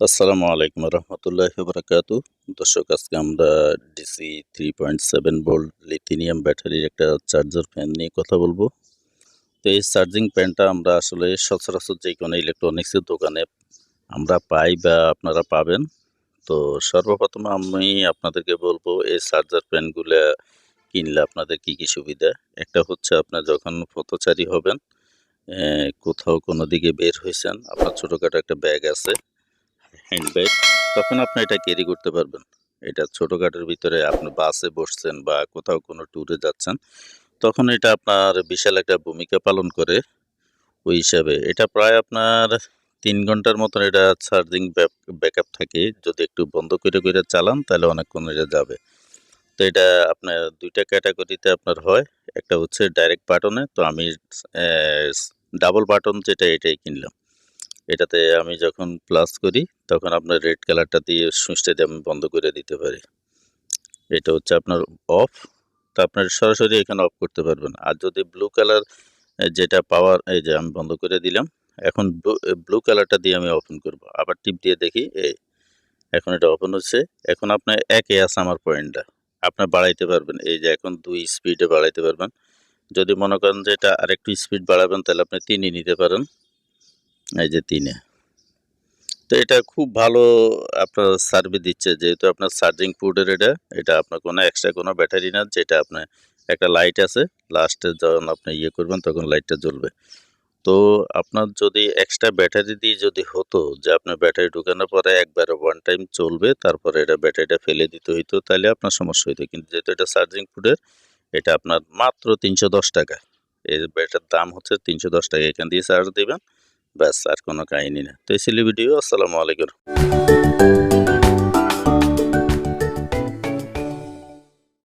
আসসালামু আলাইকুম রহমতুল্লাহ বরাকাতু। দর্শক, আজকে আমরা DC three point seven volt lithium ব্যাটারির একটা চার্জার ফ্যান নিয়ে কথা বলব। তো এই চার্জিং ফ্যানটা আমরা আসলে সচরাচর যে কোনো ইলেকট্রনিক্সের দোকানে আমরা পাই বা আপনারা পাবেন। তো সর্বপ্রথম আমি আপনাদেরকে বলব, এই চার্জার ফ্যানগুলো কিনলে আপনাদের কি কি সুবিধা? একটা হচ্ছে আপনার যখন পথচারী হবেন কোথাও কোনো দিকে বের হয়েছেন, আপনার ছোটোখাটো একটা ব্যাগ আছে হ্যান্ড ব্যাগ, তখন আপনি এটা ক্যারি করতে পারবেন। এটা ছোটোখাটোর ভিতরে আপনি বাসে বসছেন বা কোথাও কোনো ট্যুরে যাচ্ছেন, তখন এটা আপনার বিশাল একটা ভূমিকা পালন করে ওই হিসাবে। এটা প্রায় আপনার তিন ঘণ্টার মতন এটা চার্জিং ব্যাকআপ থাকে। যদি একটু বন্ধ করে করে চালান, তাহলে অনেকক্ষণ এটা যাবে। তো এটা আপনার দুইটা ক্যাটাগরিতে আপনার হয়। একটা হচ্ছে ডাইরেক্ট বাটনে তো আমি ডাবল বাটন যেটা এটাই কিনলাম। এটাতে আমি যখন প্লাস করি তখন আপনার রেড কালারটা দিয়ে সুইচটা দিয়ে আমি বন্ধ করে দিতে পারি। এটা হচ্ছে আপনার অফ তো আপনার সরাসরি এখানে অফ করতে পারবেন। আর যদি ব্লু কালার যেটা পাওয়ার, এই যে আমি বন্ধ করে দিলাম, এখন ব্লু কালারটা দিয়ে আমি ওপেন করব। আবার টিপ দিয়ে দেখি এই এখন এটা ওপেন হচ্ছে। এখন আপনার একে আছে আমার পয়েন্টটা আপনার বাড়াইতে পারবেন। এই যে এখন দুই স্পিডে বাড়াইতে পারবেন। যদি মনে করেন যে এটা আরেকটু স্পিড বাড়াবেন, তাহলে আপনি তিনই নিতে পারেন। এই যে তিনে। তো এটা খুব ভালো আপনার সার্ভিস দিচ্ছে, যেহেতু আপনার চার্জিং পোর্টের এটা এটা আপনার কোনো এক্সট্রা কোনো ব্যাটারি না, যেটা আপনার একটা লাইট আছে লাস্টে যখন আপনি ইয়ে করবেন তখন লাইটটা জ্বলবে। তো আপনার যদি এক্সট্রা ব্যাটারি দিয়ে যদি হতো, যে আপনার ব্যাটারি ঢুকানোর পরে একবার ওয়ান টাইম চলবে তারপরে এটা ব্যাটারিটা ফেলে দিতে হইতো, তাহলে আপনার সমস্যা হইতো। কিন্তু যেহেতু এটা চার্জিং পোর্টের এটা আপনার মাত্র তিনশো দশ টাকা। এই ব্যাটার দাম হচ্ছে তিনশো দশ টাকা, এখান দিয়ে চার্জ দেবেন। ব্যাস আর কোনো কাহিনী না। তো এই ছিল আসসালামু আলাইকুম।